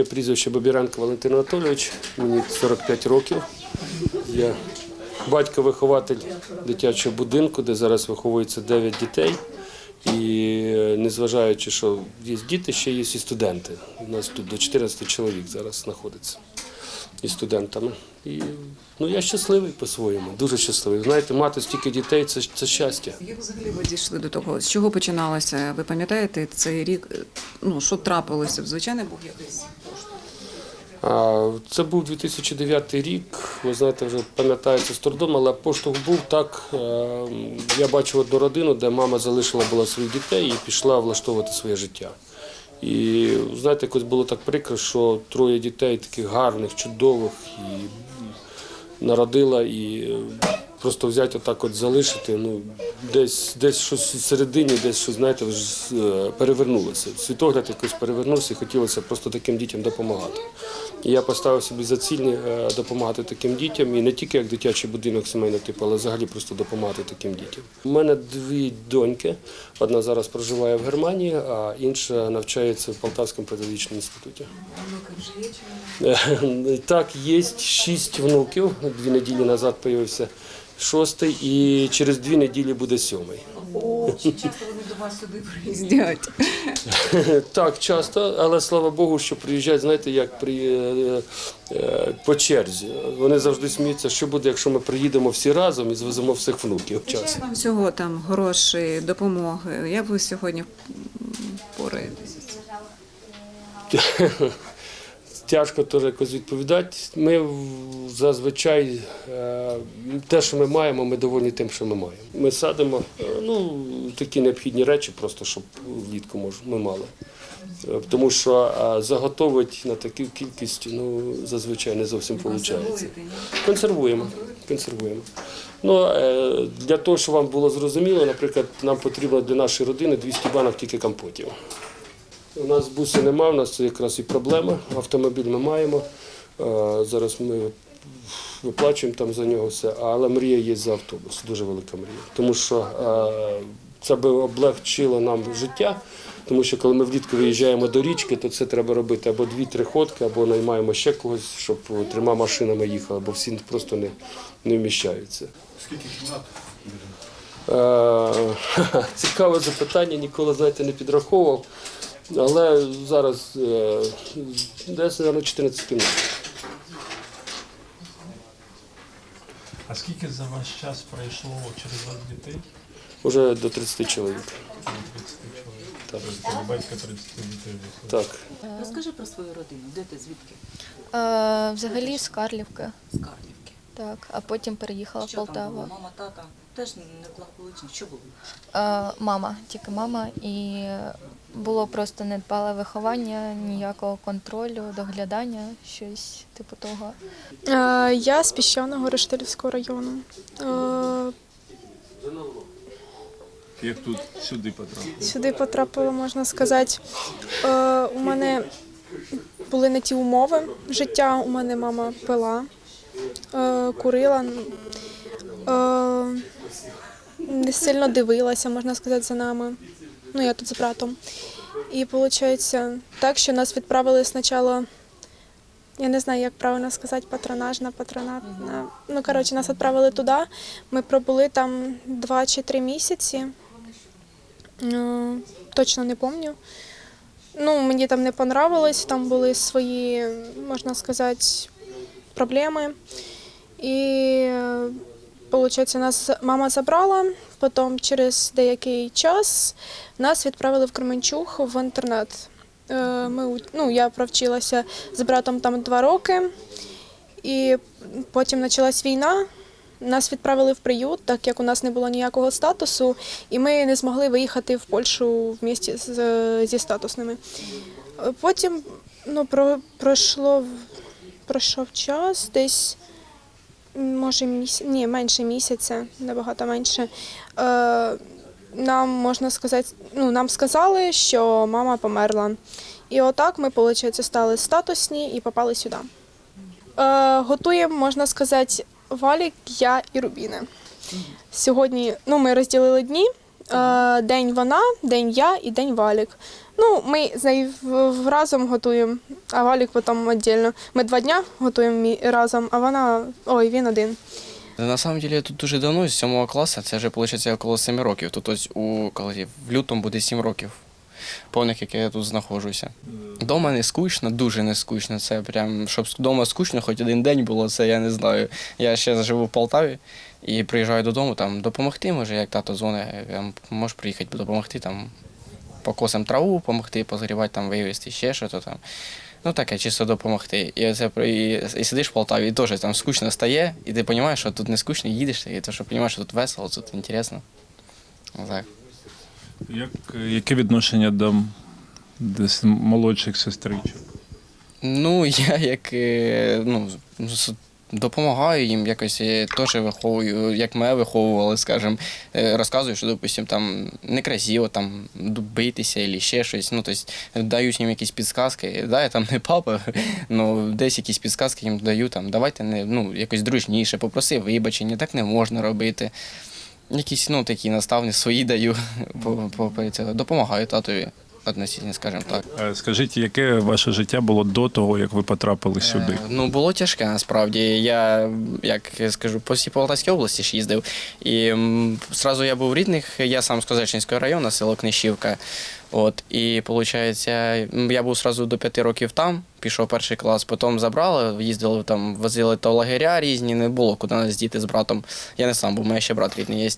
Моє прізвище Бабіренко Валентин Анатолійович, мені 45 років. Я батько-вихователь дитячого будинку, де зараз виховується 9 дітей. І е, незважаючи, що є діти, ще є і студенти. У нас тут до 14 чоловік зараз знаходиться із студентами. І ну, я щасливий по-своєму, дуже щасливий. Знаєте, мати стільки дітей це, це щастя. Як взагалі ви дійшли до того? З чого починалося? Ви пам'ятаєте цей рік? е, Ну що трапилося? Звичайно, був якийсь Це був 2009 рік. Ви знаєте, вже пам'ятається з трудом, але поштовх був так. е, Я бачив одну родину, де мама залишила була своїх дітей і пішла влаштовувати своє життя. І знаєте, якось було так прикро, що троє дітей таких гарних, чудових, і народила і е, просто взяти отак от залишити. Ну, десь, десь щось всередині, десь щось, знаєте, е, перевернулося. Світогляд якось перевернувся і хотілося просто таким дітям допомагати. І я поставив собі за ціль е, допомагати таким дітям, і не тільки як дитячий будинок сімейного типу, але взагалі просто допомагати таким дітям. У мене дві доньки. Одна зараз проживає в Германії, а інша навчається в Полтавському педагогічному інституті. Е, Так, є шість внуків. Дві неділі назад з'явився шостий, і через дві неділі буде сьомий. О, чи часто вони до вас сюди приїздять? Так, часто, але слава Богу, що приїжджають, знаєте, як при, е, е, по черзі. Вони завжди сміються, що буде, якщо ми приїдемо всі разом і звеземо всіх внуків. Вистачає вам всього там грошей, допомоги. Як ви сьогодні м, пораєтеся? Тяжко теж якось відповідати. Ми зазвичай е, те, що ми маємо, ми довольні тим, що ми маємо. Ми садимо е, ну, такі необхідні речі, просто щоб влітку ми мали. Е, Тому що заготовити на таку кількість ну, зазвичай не зовсім виходить. Консервуємо. Консервуємо. Ну, для того, щоб вам було зрозуміло, наприклад, нам потрібно для нашої родини 200 банок тільки компотів. У нас буси немає, у нас це якраз і проблема. Автомобіль ми маємо. Зараз ми виплачуємо там за нього все, але мрія є за автобус, дуже велика мрія. Тому що це би облегчило нам життя. Тому що коли ми влітку виїжджаємо до річки, то це треба робити або дві-три ходки, або наймаємо ще когось, щоб трьома машинами їхали, бо всі просто не, не вміщаються. Скільки кімнат? Цікаве запитання, ніколи, знаєте, не підраховував. Але зараз е, десь, мабуть, 14 кімнат. А скільки за ваш час пройшло через вас дітей? Уже до 30 чоловік. До 30 чоловік. Так. Тобто батька 30 дітей. Так. Розкажи про свою родину. Де ти звідки? Е, взагалі з Карлівки, З Карлівки. так, а потім переїхала в? Полтаву. Мама, тата теж неблагополучні. Що було? Е, мама, тільки мама, і було просто недбале виховання, ніякого контролю, доглядання, щось типу того. Е, Я з піщаного Рештилівського району. Е, Як тут сюди потрапили? Сюди потрапила, можна сказати. Е, У мене були не ті умови життя. У мене мама пила, е, курила, е, не сильно дивилася, можна сказати, за нами. Ну, я тут з братом. І виходить так, що нас відправили спочатку, я не знаю, як правильно сказати, патронажна, патронатна. Ну, коротше, нас відправили туди. Ми пробули там два чи три місяці. Е, Точно не пам'ятаю. Ну, мені там не понравилось, там були свої, можна сказати, проблеми. І, виходить, нас мама забрала, потім через деякий час нас відправили в Кременчуг в інтернат. Е, Ми, ну, я провчилася з братом там два роки, і потім почалась війна. Нас відправили в приют, так як у нас не було ніякого статусу, і ми не змогли виїхати в Польщу в місті з, зі статусними. Е, Потім ну, про, пройшло, пройшов час, десь може місяць, ні, менше місяця, набагато менше. Е, нам можна сказати, ну нам сказали, що мама померла. І отак ми, виходить, стали статусні і попали сюди. Е, готуємо, можна сказати, валік, я і Рубіни. Сьогодні ну, ми розділили дні. Е, день вона, день я і день валік. Ну, ми з нею разом готуємо, а Валік потім віддільно. Ми два дня готуємо разом, а вона ой, він один. На самом деле я тут дуже давно, з 7 класу, це вже виходить около 7 років. Тут ось у коли в лютому буде 7 років. Повних, як я тут знаходжуся. Дома не скучно, дуже не скучно. Це прям, щоб вдома скучно, хоч один день було, це я не знаю. Я ще живу в Полтаві і приїжджаю додому, там допомогти, може, як тато дзвонить, можеш приїхати допомогти там покосам траву, допомогти, позагрівати, там, вивезти ще щось там. Ну таке, чисто допомогти. І, оце, і, і сидиш в Полтаві, і теж там скучно стає, і ти розумієш, що тут не скучно, і їдеш, і то, що розумієш, що тут весело, тут інтересно. Так. Як, яке відношення до десь молодших сестричок? Ну, я як е, ну, допомагаю їм, якось е, теж виховую, як мене виховували, скажімо, Е, розказую, що, допустим, там некрасиво там битися або ще щось. Ну, тобто даю їм якісь підсказки. Да, я там не папа, але десь якісь підсказки їм даю, там, давайте не, ну, якось дружніше, попроси вибачення, так не можна робити. Якісь ну, такі наставні свої даю, по, по, допомагаю татові, односильно, скажімо так. Е, Скажіть, яке ваше життя було до того, як ви потрапили сюди? Е, Ну, було тяжке насправді. Я, як я скажу, по всій Полтавській області ж їздив. І м, зразу я був в рідних, я сам з Козачинського району, село Книщівка. От, і виходить, я був зразу до п'яти років там, пішов перший клас, потім забрали, їздили там, возили то лагеря різні, не було куди нас діти з братом. Я не сам був, у мене ще брат рідний є.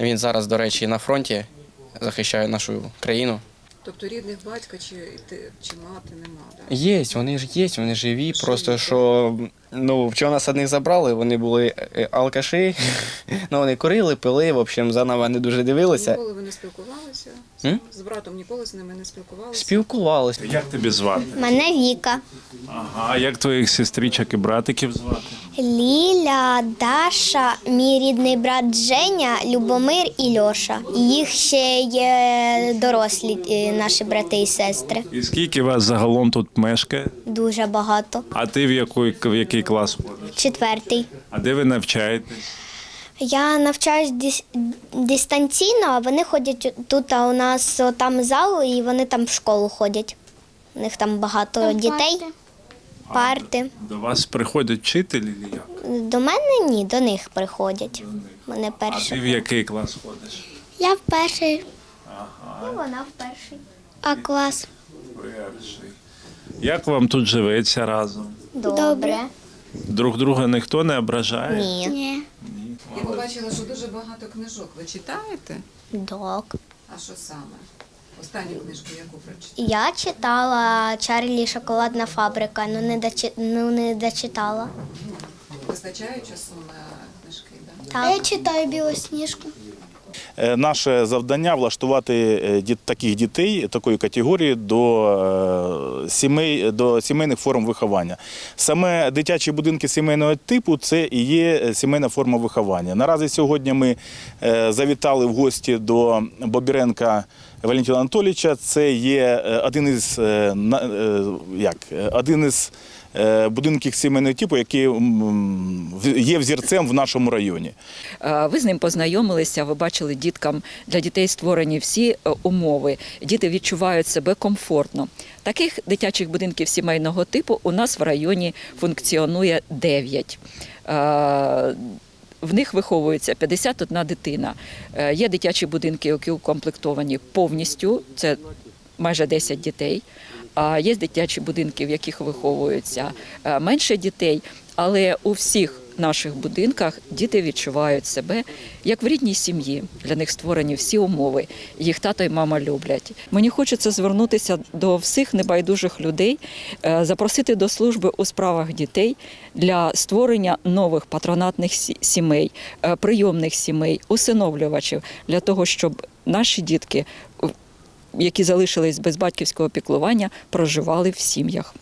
Він зараз, до речі, на фронті захищає нашу країну. Тобто рідних батька чи, чи мати нема, да? Є, вони ж є, вони живі. Просто що ну, вчора нас одних забрали, вони були е, алкаші, ну вони курили, пили, в общем, за нами не дуже дивилися. Ніколи ви не спілкувалися? М? З братом ніколи з ними не спілкувалися? Спілкувалися. Як тебе звати? Мене Віка. Ага, як твоїх сестричок і братиків звати? Ліля, Даша, мій рідний брат Женя, Любомир і Льоша. Їх ще є дорослі е, наші брати і сестри. І скільки вас загалом тут мешкає? Дуже багато. А ти в який, в який клас ходиш? Четвертий. А де ви навчаєтесь? Я навчаюсь дис- дистанційно, а вони ходять тут. А у нас там зал, і вони там в школу ходять. У них там багато дітей, парти. До вас приходять вчителі як? До мене ні, до них приходять. Мене А перші. ти в який клас ходиш? Я в перший. І вона в перший. А клас? Перший. Як вам тут живеться разом? Добре. Друг друга ніхто не ображає? Ні. Ні. Я побачила, що дуже багато книжок. Ви читаєте? Так. А що саме? Останню книжку яку прочитала? Я читала Чарлі Шоколадна фабрика, але не, дочи... ну, не дочитала. Вистачає часу на книжки, да? Так. Я читаю Білосніжку. Е, Наше завдання влаштувати е, таких дітей такої категорії до е, сімей до сімейних форм виховання. Саме дитячі будинки сімейного типу це і є сімейна форма виховання. Наразі сьогодні ми завітали в гості до Бобіренка Валентина Анатолійовича. Це є один із як один із будинків сімейного типу, в- є взірцем в нашому районі. Е, Ви з ним познайомилися, ви бачили діткам для дітей створені всі е, умови. Діти відчувають себе комфортно. Таких дитячих будинків сімейного типу у нас в районі функціонує 9. Е, В них виховується 51 дитина. Е, Є дитячі будинки, які укомплектовані повністю. Це майже 10 дітей. А є дитячі будинки, в яких виховується е, менше дітей, але у всіх наших будинках діти відчувають себе як в рідній сім'ї. Для них створені всі умови. Їх тато і мама люблять. Мені хочеться звернутися до всіх небайдужих людей, е, запросити до служби у справах дітей для створення нових патронатних сімей, е, прийомних сімей, усиновлювачів для того, щоб наші дітки, які залишились без батьківського піклування, проживали в сім'ях.